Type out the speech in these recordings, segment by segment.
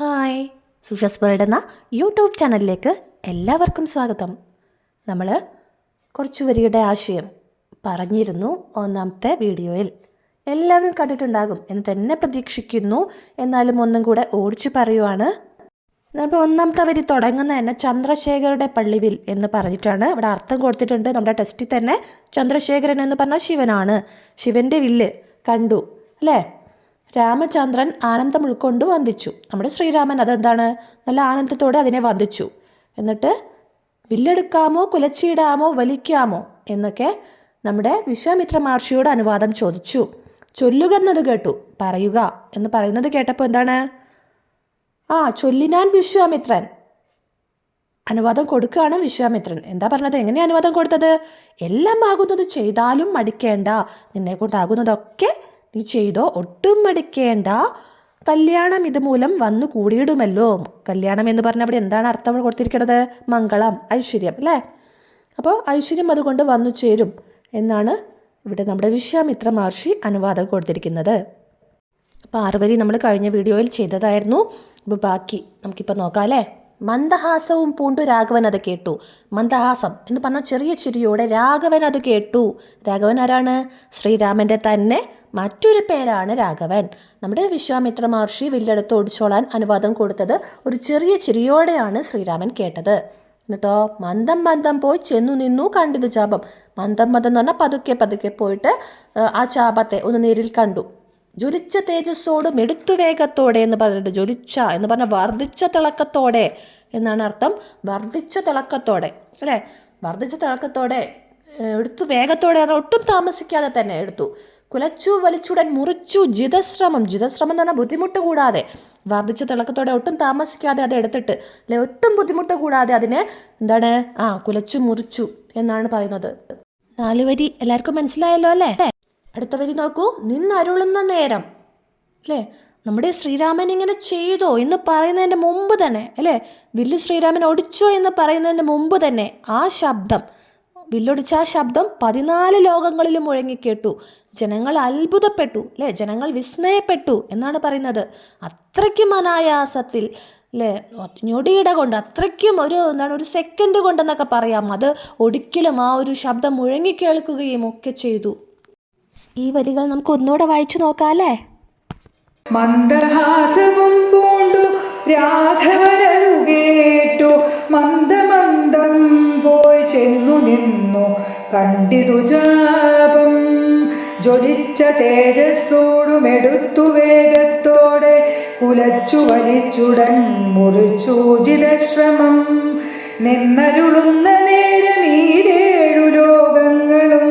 Hi. Sushas world എന്ന YouTube ചാനലിലേക്ക് എല്ലാവർക്കും സ്വാഗതം. നമ്മൾ കുറച്ച് വരിയുടെ ആശയം പറഞ്ഞിരുന്നു ഒന്നാമത്തെ വീഡിയോയിൽ. എല്ലാവരും കണ്ടിട്ടുണ്ടാകും എന്ന് തന്നെ പ്രതീക്ഷിക്കുന്നു. എന്നാലും ഒന്നും കൂടെ ഓടിച്ചു പറയുവാണ്. അപ്പോൾ ഒന്നാമത്തെ വരി തുടങ്ങുന്ന തന്നെ ചന്ദ്രശേഖരുടെ പള്ളിവിൽ എന്ന് പറഞ്ഞിട്ടാണ്. ഇവിടെ അർത്ഥം കൊടുത്തിട്ടുണ്ട്. നമ്മുടെ ടെസ്റ്റിൽ തന്നെ ചന്ദ്രശേഖരൻ എന്ന് പറഞ്ഞാൽ ശിവനാണ്. ശിവന്റെ വില്ല് കണ്ടു അല്ലേ? രാമചന്ദ്രൻ ആനന്ദം ഉൾക്കൊണ്ട് വന്ദിച്ചു. നമ്മുടെ ശ്രീരാമൻ അതെന്താണ്? നല്ല ആനന്ദത്തോടെ അതിനെ വന്ദിച്ചു. എന്നിട്ട് വില്ലെടുക്കാമോ കുലച്ചിടാമോ വലിക്കാമോ എന്നൊക്കെ നമ്മുടെ വിശ്വാമിത്ര മഹർഷിയോട് അനുവാദം ചോദിച്ചു. ചൊല്ലുക എന്നത് കേട്ടു. പറയുക എന്ന് പറയുന്നത് കേട്ടപ്പോൾ എന്താണ്? ആ ചൊല്ലിനാൻ വിശ്വാമിത്രൻ. അനുവാദം കൊടുക്കുകയാണ് വിശ്വാമിത്രൻ. എന്താ പറഞ്ഞത്? എങ്ങനെയാണ് അനുവാദം കൊടുത്തത്? എല്ലാം ആകുന്നത് ചെയ്താലും മടിക്കേണ്ട. നിന്നെ കൊണ്ടാകുന്നതൊക്കെ നീ ചെയ്തോ? ഒട്ടും മടിക്കേണ്ട. കല്യാണം ഇതുമൂലം വന്നു കൂടിയിടുമല്ലോ. കല്യാണം എന്ന് പറഞ്ഞാൽ അവിടെ എന്താണ് അർത്ഥം അവിടെ കൊടുത്തിരിക്കുന്നത് മംഗളം ഐശ്വര്യം അല്ലേ? അപ്പോൾ ഐശ്വര്യം അതുകൊണ്ട് വന്നു ചേരും എന്നാണ് ഇവിടെ നമ്മുടെ വിശ്വാമിത്ര മഹർഷി അനുവാദം കൊടുത്തിരിക്കുന്നത്. പാർവതി നമ്മൾ കഴിഞ്ഞ വീഡിയോയിൽ ചെയ്തതായിരുന്നു. അപ്പോൾ ബാക്കി നമുക്കിപ്പോൾ നോക്കാം അല്ലേ? മന്ദഹാസവും പൂണ്ടു രാഘവൻ അത് കേട്ടു. മന്ദഹാസം എന്ന് പറഞ്ഞാൽ ചെറിയ ചിരിയോടെ രാഘവൻ അത് കേട്ടു. രാഘവൻ ആരാണ്? ശ്രീരാമന്റെ തന്നെ മറ്റൊരു പേരാണ് രാഘവൻ. നമ്മുടെ വിശ്വാമിത്ര മഹർഷി വില്ലെടുത്ത് ഓടിച്ചോളാൻ അനുവാദം കൊടുത്തത് ഒരു ചെറിയ ചിരിയോടെയാണ് ശ്രീരാമൻ കേട്ടത്. എന്നിട്ടോ മന്ദം മന്ദം പോയി ചെന്നു നിന്നു കണ്ടിത് ചാപം. മന്ദം മന്ദം എന്ന് പറഞ്ഞാൽ പതുക്കെ പതുക്കെ പോയിട്ട് ആ, ചാപത്തെ ഒന്ന് നേരിൽ കണ്ടു. ജ്വലിച്ച തേജസ്സോടും എടുത്തു വേഗത്തോടെ എന്ന് പറഞ്ഞിട്ട് ജ്വലിച്ച എന്ന് പറഞ്ഞാൽ വർദ്ധിച്ച തിളക്കത്തോടെ എന്നാണ് അർത്ഥം. വർദ്ധിച്ച തിളക്കത്തോടെ അല്ലേ? വർദ്ധിച്ച തിളക്കത്തോടെ എടുത്തു വേഗത്തോടെ ഒട്ടും താമസിക്കാതെ തന്നെ എടുത്തു. കുലച്ചു വലിച്ചുടൻ മുറിച്ചു ജിതശ്രമം. ജിതശ്രമം എന്ന് ബുദ്ധിമുട്ട് കൂടാതെ വർദ്ധിച്ച തിളക്കത്തോടെ ഒട്ടും താമസിക്കാതെ അത് എടുത്തിട്ട് അല്ലെ ഒട്ടും ബുദ്ധിമുട്ട് കൂടാതെ അതിനെ എന്താണ് ആ കുലച്ചു മുറിച്ചു എന്നാണ് പറയുന്നത്. നാല് വരി എല്ലാവർക്കും മനസ്സിലായല്ലോ അല്ലേ? അടുത്ത വരി നോക്കൂ. നിന്നരുളുന്ന നേരം അല്ലേ? നമ്മുടെ ശ്രീരാമൻ ഇങ്ങനെ ചെയ്തോ എന്ന് പറയുന്നതിന്റെ മുമ്പ് തന്നെ അല്ലേ? വില്ലു ശ്രീരാമൻ ഒടിച്ചോ എന്ന് പറയുന്നതിന്റെ മുമ്പ് തന്നെ ആ ശബ്ദം വില്ലൊടിച്ച ആ ശബ്ദം പതിനാല് ലോകങ്ങളിലും മുഴങ്ങിക്കേട്ടു. ജനങ്ങൾ അത്ഭുതപ്പെട്ടു അല്ലേ ജനങ്ങൾ വിസ്മയപ്പെട്ടു എന്നാണ് പറയുന്നത്. അത്രയ്ക്കും അനായാസത്തിൽ അല്ലേ ഞൊടിയിട കൊണ്ട് അത്രയ്ക്കും ഒരു എന്താണ് ഒരു സെക്കൻഡ് കൊണ്ടെന്നൊക്കെ പറയാം. അത് ഒരിക്കലും ആ ഒരു ശബ്ദം മുഴങ്ങിക്കേൾക്കുകയും ഒക്കെ ചെയ്തു. ഈ വരികൾ നമുക്ക് ഒന്നുകൂടെ വായിച്ചു നോക്കാല്ലേ മന്ദഹാസവും പൂണ്ടു രാഘവനു കേട്ടു മന്ദ ചെന്നു നിന്നു കണ്ടിതു ജാപം. ജ്വലിച്ച തേജസ്സോടും എടുത്തു വേഗത്തോടെ കുലച്ചു വലിച്ചുടൻ മുറിച്ചു ജിതശ്രമം നിന്നരുളുന്ന നേരം ഈരേഴു ലോകങ്ങളും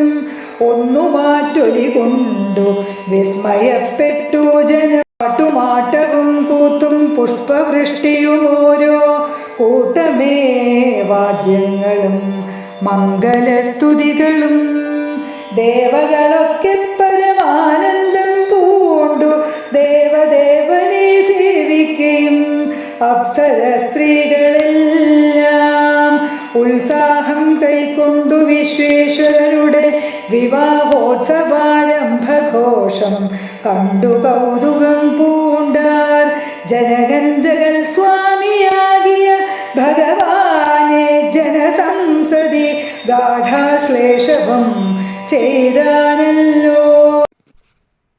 ഒന്നു മാറ്റൊലി കൊണ്ടു. വിസ്മയപ്പെട്ടു ജന പാട്ടുമാട്ടവും കൂത്തും പുഷ്പവൃഷ്ടിയും ഓരോ കൂട്ടമേ വാദ്യങ്ങളും. മംഗലസ്തുതികളും ദേവകളൊക്കെ പരമാനന്ദം പൂണ്ടു. ദേവദേവനെ സേവിക്കുകയും അപ്സര സ്ത്രീകളെല്ലാം ഉത്സാഹം കൈക്കൊണ്ടു വിശ്വേശ്വരരുടെ വിവാഹോത്സവാരംഭഘോഷം കണ്ടു കൗതുകം പൂണ്ടാർ. ജനകൻ ജഗൽ സ്വാമിയാകിയ ഗാഠാശ്ലേഷവും ചെയ്താനല്ലോ.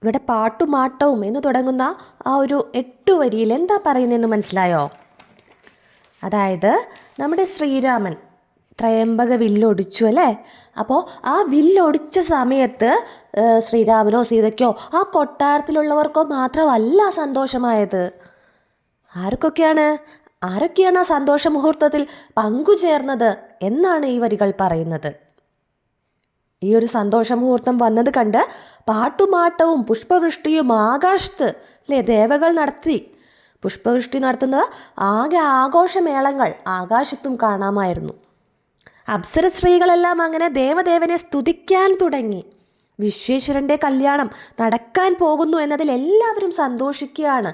ഇവിടെ പാട്ടുമാട്ടവും എന്ന് തുടങ്ങുന്ന ആ ഒരു എട്ടു വരിയിൽ എന്താ പറയുന്നതെന്ന് മനസ്സിലായോ? അതായത് നമ്മുടെ ശ്രീരാമൻ ത്രയംബക വില്ലൊടിച്ചു അല്ലേ? അപ്പോൾ ആ വില്ലൊടിച്ച സമയത്ത് ശ്രീരാമനോ സീതയ്ക്കോ ആ കൊട്ടാരത്തിലുള്ളവർക്കോ മാത്രമല്ല സന്തോഷമായത്. ആർക്കൊക്കെയാണ്? ആരൊക്കെയാണ് ആ സന്തോഷ മുഹൂർത്തത്തിൽ പങ്കുചേർന്നത് എന്നാണ് ഈ വരികൾ പറയുന്നത്? ഈ ഒരു സന്തോഷ മുഹൂർത്തം വന്നത് കണ്ട് പാട്ടുമാട്ടവും പുഷ്പവൃഷ്ടിയും ആകാശത്ത് അല്ലേ ദേവകൾ നടത്തി. പുഷ്പവൃഷ്ടി നടത്തുന്നത് ആകെ ആഘോഷമേളങ്ങൾ ആകാശത്തും കാണാമായിരുന്നു. അപ്സര സ്ത്രീകളെല്ലാം അങ്ങനെ ദേവദേവനെ സ്തുതിക്കാൻ തുടങ്ങി. വിശ്വേശ്വരന്റെ കല്യാണം നടക്കാൻ പോകുന്നു എന്നതിൽ എല്ലാവരും സന്തോഷിക്കുകയാണ്.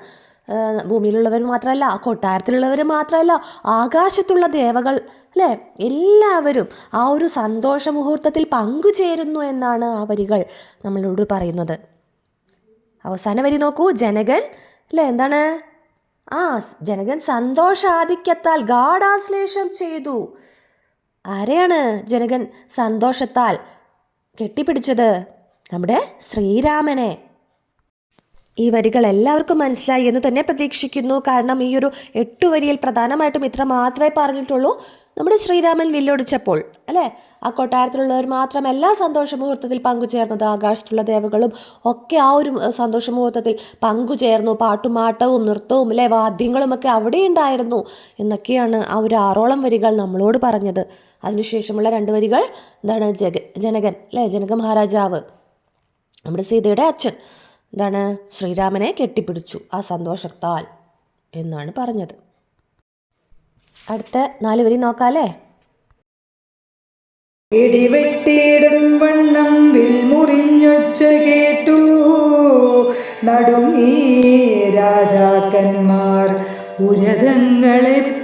ഭൂമിയിലുള്ളവർ മാത്രമല്ല കൊട്ടാരത്തിലുള്ളവർ മാത്രമല്ല ആകാശത്തുള്ള ദേവകൾ അല്ലേ? എല്ലാവരും ആ ഒരു സന്തോഷ മുഹൂർത്തത്തിൽ പങ്കുചേരുന്നു എന്നാണ് ആ വരികൾ നമ്മളോട് പറയുന്നത്. അവസാന വരി നോക്കൂ ജനകൻ അല്ലേ? എന്താണ്? ആ ജനകൻ സന്തോഷാധിക്യത്താൽ ഗാഢാശ്ലേഷം ചെയ്തു. ആരെയാണ് ജനകൻ സന്തോഷത്താൽ കെട്ടിപ്പിടിച്ചത്? നമ്മുടെ ശ്രീരാമനെ. ഈ വരികൾ എല്ലാവർക്കും മനസ്സിലായി എന്ന് തന്നെ പ്രതീക്ഷിക്കുന്നു. കാരണം ഈ ഒരു എട്ട് വരിയിൽ പ്രധാനമായിട്ടും ഇത്ര മാത്രമേ പറഞ്ഞിട്ടുള്ളൂ. നമ്മുടെ ശ്രീരാമൻ വില്ലൊടിച്ചപ്പോൾ അല്ലേ? ആ കൊട്ടാരത്തിലുള്ളവർ മാത്രമല്ല സന്തോഷ മുഹൂർത്തത്തിൽ പങ്കുചേർന്നത് ആകാശത്തുള്ള ദേവകളും ഒക്കെ ആ ഒരു സന്തോഷ മുഹൂർത്തത്തിൽ പങ്കുചേർന്നു. പാട്ടുമാട്ടവും നൃത്തവും അല്ലേ? വാദ്യങ്ങളും ഒക്കെ അവിടെ ഉണ്ടായിരുന്നു എന്നൊക്കെയാണ് ആ ഒരു ആറോളം വരികൾ നമ്മളോട് പറഞ്ഞത്. അതിനുശേഷമുള്ള രണ്ട് വരികൾ എന്താണ്? ജഗ ജനകൻ അല്ലേ? ജനക മഹാരാജാവ് നമ്മുടെ സീതയുടെ അച്ഛൻ. എന്താണ്? ശ്രീരാമനെ കെട്ടിപ്പിടിച്ചു ആ സന്തോഷത്താൽ എന്നാണ് പറഞ്ഞത്. അടുത്ത നാല് വരി നോക്കാല്ലേ? ഇടിവെട്ടിയിടും വണ്ണം വിൽമുറിഞ്ഞൊച്ച കേട്ടു. നടുങ്ങി രാജാക്കന്മാർ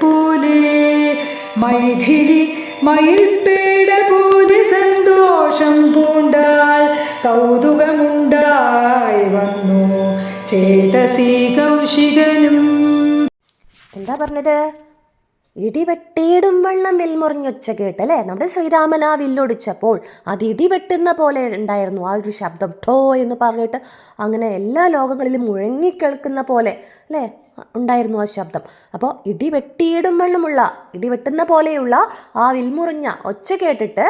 പോലെ മൈഥിലി മയിൽപ്പേട എന്താ പറഞ്ഞത്? ഇടിവെട്ടിയിടും വണ്ണം വിൽമുറിഞ്ഞൊച്ച കേട്ടല്ലേ? നമ്മുടെ ശ്രീരാമൻ ആ വില്ലൊടിച്ചപ്പോൾ അത് ഇടിവെട്ടുന്ന പോലെ ഉണ്ടായിരുന്നു. ആ ഒരു ശബ്ദം ടോ എന്ന് പറഞ്ഞിട്ട് അങ്ങനെ എല്ലാ ലോകങ്ങളിലും മുഴങ്ങിക്കേൾക്കുന്ന പോലെ അല്ലേ? ഉണ്ടായിരുന്നു ആ ശബ്ദം. അപ്പോൾ ഇടിവെട്ടിയിടും വണ്ണമുള്ള ഇടിവെട്ടുന്ന പോലെയുള്ള ആ വിൽമുറിഞ്ഞ ഒച്ച കേട്ടിട്ട്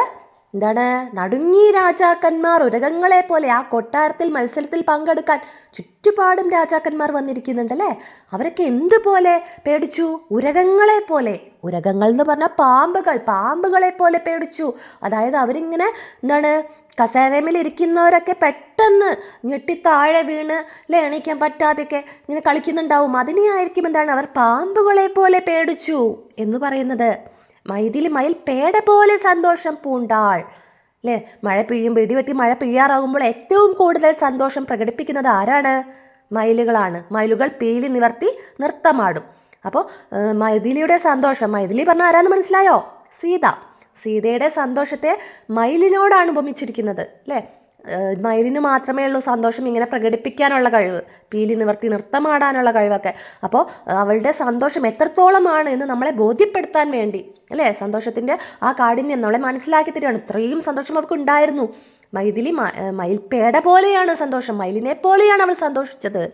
എന്താണ്? നടുങ്ങി രാജാക്കന്മാർ ഉരകങ്ങളെ പോലെ ആ കൊട്ടാരത്തിൽ മത്സരത്തിൽ പങ്കെടുക്കാൻ ചുറ്റുപാടും രാജാക്കന്മാർ വന്നിരിക്കുന്നുണ്ടല്ലേ? അവരൊക്കെ എന്തുപോലെ പേടിച്ചു? ഉരകങ്ങളെ പോലെ. ഉരകങ്ങൾ എന്ന് പറഞ്ഞാൽ പാമ്പുകൾ. പാമ്പുകളെ പോലെ പേടിച്ചു. അതായത് അവരിങ്ങനെ എന്താണ് കസേരമേൽ ഇരിക്കുന്നവരൊക്കെ പെട്ടെന്ന് ഞെട്ടി താഴെ വീണ് അല്ലെ എണീക്കാൻ പറ്റാതെയൊക്കെ ഇങ്ങനെ കളിക്കുന്നുണ്ടാവും. അതിനെയായിരിക്കും എന്താണ് അവർ പാമ്പുകളെ പോലെ പേടിച്ചു എന്ന് പറയുന്നത്. മൈതിലി മയിൽ പേട പോലെ സന്തോഷം പൂണ്ടാൾ. അല്ലേ മഴ പെയ്യും വെടിവെട്ടി മഴ പെയ്യാറാകുമ്പോൾ ഏറ്റവും കൂടുതൽ സന്തോഷം പ്രകടിപ്പിക്കുന്നത് ആരാണ്? മയിലുകളാണ്. മയിലുകൾ പേലി നിവർത്തി നൃത്തമാടും. അപ്പോൾ മൈഥിലിയുടെ സന്തോഷം. മൈഥിലി പറഞ്ഞ ആരാന്ന് മനസ്സിലായോ? സീത. സീതയുടെ സന്തോഷത്തെ മയിലിനോടാണ് ഉപമിച്ചിരിക്കുന്നത്. അല്ലേ മയിലിന് മാത്രമേ ഉള്ളൂ സന്തോഷം ഇങ്ങനെ പ്രകടിപ്പിക്കാനുള്ള കഴിവ്. പീലി നിവർത്തി നൃത്തമാടാനുള്ള കഴിവൊക്കെ. അപ്പോൾ അവളുടെ സന്തോഷം എത്രത്തോളമാണ് എന്ന് നമ്മളെ ബോധ്യപ്പെടുത്താൻ വേണ്ടി. അല്ലേ? സന്തോഷത്തിന്റെ ആ കാഠിന്യം നമ്മളെ മനസ്സിലാക്കി തരികയാണ്. ഇത്രയും സന്തോഷം അവൾക്ക് ഉണ്ടായിരുന്നു. മൈഥിലി മയിൽപ്പേട പോലെയാണ് സന്തോഷം. മയിലിനെ പോലെയാണ് അവൾ സന്തോഷിച്ചത്.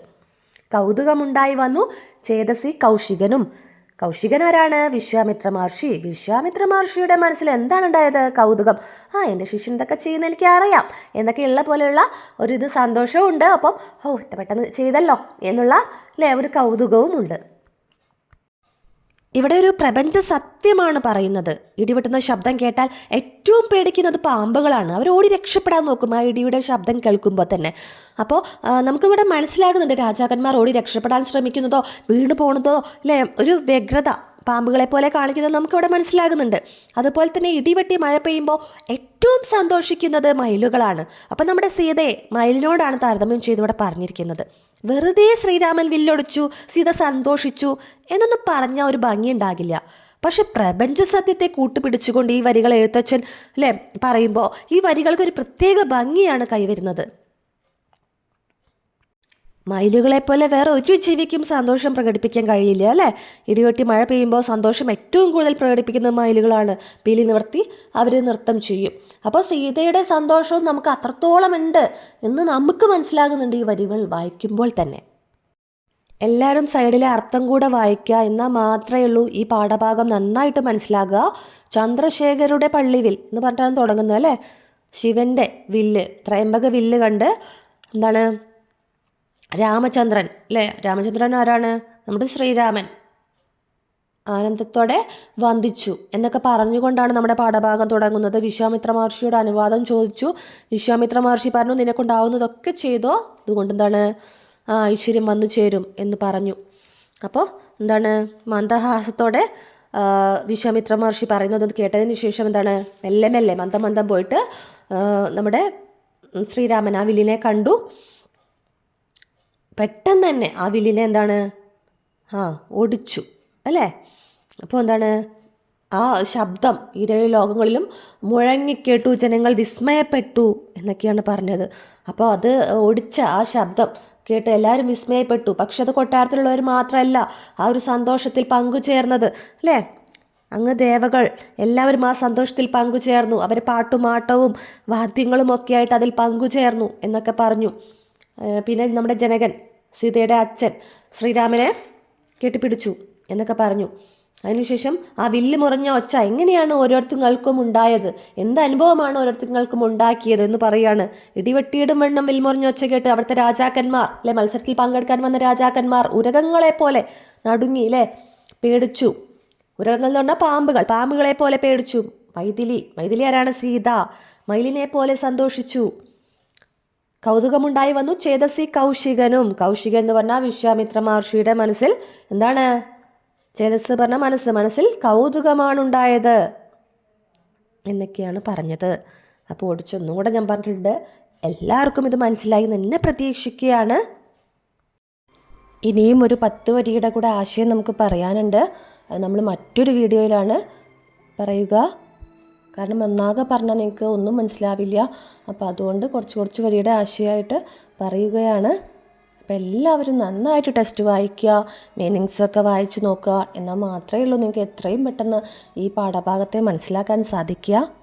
കൗതുകമുണ്ടായി വന്നു. ചേതസി കൗശികനും കൗശികൻ ആരാണ് വിശ്വാമിത്ര മഹർഷി. വിശ്വാമിത്ര മഹർഷിയുടെ മനസ്സിൽ എന്താണ് ഉണ്ടായത് കൗതുകം. ആ എന്റെ ശിഷ്യൻ ഇതൊക്കെ ചെയ്യുന്ന എനിക്ക് അറിയാം എന്നൊക്കെയുള്ള പോലെയുള്ള ഒരു ഇത് സന്തോഷവും ഉണ്ട് അപ്പം ഓ ഇത്ര പെട്ടെന്ന് ചെയ്തല്ലോ. എന്നുള്ള അല്ലേ ഒരു കൗതുകവും ഉണ്ട് ഇവിടെ ഒരു പ്രപഞ്ച സത്യമാണ് പറയുന്നത്. ഇടിവെട്ടുന്ന ശബ്ദം കേട്ടാൽ ഏറ്റവും പേടിക്കുന്നത് പാമ്പുകളാണ്. അവർ ഓടി രക്ഷപ്പെടാൻ നോക്കും ആ ഇടിയുടെ ശബ്ദം കേൾക്കുമ്പോൾ തന്നെ. അപ്പോൾ നമുക്കിവിടെ മനസ്സിലാകുന്നുണ്ട് രാജാക്കന്മാർ ഓടി രക്ഷപ്പെടാൻ ശ്രമിക്കുന്നതോ വീണ് പോകുന്നതോ അല്ലേ ഒരു വ്യഗ്രത പാമ്പുകളെ പോലെ കാണിക്കുന്നത് നമുക്കിവിടെ മനസ്സിലാകുന്നുണ്ട്. അതുപോലെ തന്നെ ഇടിവെട്ടി മഴ പെയ്യുമ്പോൾ ഏറ്റവും സന്തോഷിക്കുന്നത് മയിലുകളാണ്. അപ്പം നമ്മുടെ സീതയെ മയിലിനോടാണ് താരതമ്യം ചെയ്തിവിടെ പറഞ്ഞിരിക്കുന്നത്. വെറുതെ ശ്രീരാമൻ വില്ലൊടിച്ചു സീത സന്തോഷിച്ചു എന്നൊന്നും പറഞ്ഞ ഒരു ഭംഗിയുണ്ടാകില്ല. പക്ഷെ പ്രപഞ്ച സത്യത്തെ കൂട്ടുപിടിച്ചുകൊണ്ട് ഈ വരികൾ എഴുത്തച്ഛൻ അല്ലേ പറയുമ്പോൾ ഈ വരികൾക്ക് ഒരു പ്രത്യേക ഭംഗിയാണ് കൈവരുന്നത്. മയിലുകളെ പോലെ വേറെ ഒരു ജീവിക്കും സന്തോഷം പ്രകടിപ്പിക്കാൻ കഴിയില്ല അല്ലേ? ഇടിവെട്ടി മഴ പെയ്യുമ്പോൾ സന്തോഷം ഏറ്റവും കൂടുതൽ പ്രകടിപ്പിക്കുന്നത് മയിലുകളാണ്. പീലി നിവർത്തി അവർ നൃത്തം ചെയ്യും. അപ്പോൾ സീതയുടെ സന്തോഷവും നമുക്ക് അത്രത്തോളം ഉണ്ട് എന്ന് നമുക്ക് മനസ്സിലാകുന്നുണ്ട് ഈ വരികൾ വായിക്കുമ്പോൾ തന്നെ. എല്ലാവരും സൈഡിലെ അർത്ഥം കൂടെ വായിക്കുക എന്നാൽ മാത്രമേ ഉള്ളൂ ഈ പാഠഭാഗം നന്നായിട്ട് മനസ്സിലാകുക. ചന്ദ്രശേഖരുടെ പള്ളിവിൽ എന്ന് പറഞ്ഞിട്ടാണ് തുടങ്ങുന്നത് അല്ലേ? ശിവന്റെ വില്ല് ത്രയംബക വില്ല് കണ്ട് എന്താണ്? രാമചന്ദ്രൻ അല്ലേ? രാമചന്ദ്രൻ ആരാണ്? നമ്മുടെ ശ്രീരാമൻ. ആനന്ദത്തോടെ വന്ദിച്ചു. എന്നൊക്കെ പറഞ്ഞുകൊണ്ടാണ് നമ്മുടെ പാഠഭാഗം തുടങ്ങുന്നത്. വിശ്വാമിത്ര മഹർഷിയോട് അനുവാദം ചോദിച്ചു. വിശ്വാമിത്ര മഹർഷി പറഞ്ഞു നിനക്കുണ്ടാവുന്നതൊക്കെ ചെയ്തോ? അതുകൊണ്ട് എന്താണ് ആ ഐശ്വര്യം വന്നു ചേരും എന്ന് പറഞ്ഞു. അപ്പോൾ എന്താണ്? മന്ദഹാസത്തോടെ വിശ്വാമിത്ര മഹർഷി പറയുന്നത് കേട്ടതിന് ശേഷം എന്താണ്? മെല്ലെ മെല്ലെ മന്ദം മന്ദം പോയിട്ട് നമ്മുടെ ശ്രീരാമൻ ആ വില്ലിനെ കണ്ടു. പെട്ടെന്ന് തന്നെ ആ വില്ലിനെ എന്താണ്? ആ ഒടിച്ചു അല്ലേ? അപ്പോൾ എന്താണ്? ആ ശബ്ദം ഇരേ ലോകങ്ങളിലും മുഴങ്ങിക്കേട്ടു ജനങ്ങൾ വിസ്മയപ്പെട്ടു എന്നൊക്കെയാണ് പറഞ്ഞത്. അപ്പോൾ അത് ഒടിച്ച ആ ശബ്ദം കേട്ട് എല്ലാവരും വിസ്മയപ്പെട്ടു. പക്ഷെ അത് കൊട്ടാരത്തിലുള്ളവർ മാത്രമല്ല ആ ഒരു സന്തോഷത്തിൽ പങ്കുചേർന്നത്. അല്ലേ? അങ്ങ് ദേവകൾ എല്ലാവരും ആ സന്തോഷത്തിൽ പങ്കുചേർന്നു. അവർ പാട്ടുമാട്ടവും വാദ്യങ്ങളും ഒക്കെ ആയിട്ട് അതിൽ പങ്കുചേർന്നു എന്നൊക്കെ പറഞ്ഞു. പിന്നെ നമ്മുടെ ജനകൻ. സീതയുടെ അച്ഛൻ ശ്രീരാമനെ കെട്ടിപ്പിടിച്ചു എന്നൊക്കെ പറഞ്ഞു. അതിനുശേഷം ആ വില്ല് മുറിഞ്ഞ ഒച്ച എങ്ങനെയാണ് ഓരോരുത്തങ്ങൾക്കും ഉണ്ടായത്? എന്ത് അനുഭവമാണ് ഓരോരുത്തങ്ങൾക്കും ഉണ്ടാക്കിയത്? എന്ന് പറയാണ്. ഇടിവെട്ടിയിടും വണ്ണം വിൽമുറിഞ്ഞ ഒച്ച കേട്ട് അവിടുത്തെ രാജാക്കന്മാർ അല്ലെ മത്സരത്തിൽ പങ്കെടുക്കാൻ വന്ന രാജാക്കന്മാർ ഉരകങ്ങളെ പോലെ നടുങ്ങി അല്ലേ പേടിച്ചു. ഉരകങ്ങൾ എന്ന് പറഞ്ഞാൽ പാമ്പുകൾ. പാമ്പുകളെ പോലെ പേടിച്ചു. മൈഥിലി മൈഥിലി ആരാണ് സീത? മയിലിനെ പോലെ സന്തോഷിച്ചു. കൗതുകമുണ്ടായി വന്നു ചേതസി കൗശികനും. കൗശികൻ എന്ന് പറഞ്ഞാൽ വിശ്വാമിത്ര മഹർഷിയുടെ മനസ്സിൽ എന്താണ്? ചേതസ് പറഞ്ഞ മനസ്സ്. മനസ്സിൽ കൗതുകമാണുണ്ടായത് എന്നൊക്കെയാണ് പറഞ്ഞത്. അപ്പോൾ ഓടിച്ചൊന്നും കൂടെ ഞാൻ പറഞ്ഞിട്ടുണ്ട്. എല്ലാവർക്കും ഇത് മനസ്സിലായി നിന്നെ പ്രതീക്ഷിക്കുകയാണ്. ഇനിയും ഒരു പത്ത് വരിയുടെ കൂടെ ആശയം നമുക്ക് പറയാനുണ്ട്. അത് നമ്മൾ മറ്റൊരു വീഡിയോയിലാണ് പറയുക. കാരണം ഒന്നാകെ പറഞ്ഞാൽ നിങ്ങൾക്ക് ഒന്നും മനസ്സിലാവില്ല. അപ്പോൾ അതുകൊണ്ട് കുറച്ച് കുറച്ച് വരിയുടെ ആശയമായിട്ട് പറയുകയാണ്. അപ്പോൾ എല്ലാവരും നന്നായിട്ട് ടെസ്റ്റ് വായിക്കുക മീനിങ്സ് ഒക്കെ വായിച്ച് നോക്കുക. എന്നാൽ മാത്രമേ ഉള്ളൂ നിങ്ങൾക്ക് എത്രയും പെട്ടെന്ന് ഈ പാഠഭാഗത്തെ മനസ്സിലാക്കാൻ സാധിക്കുക.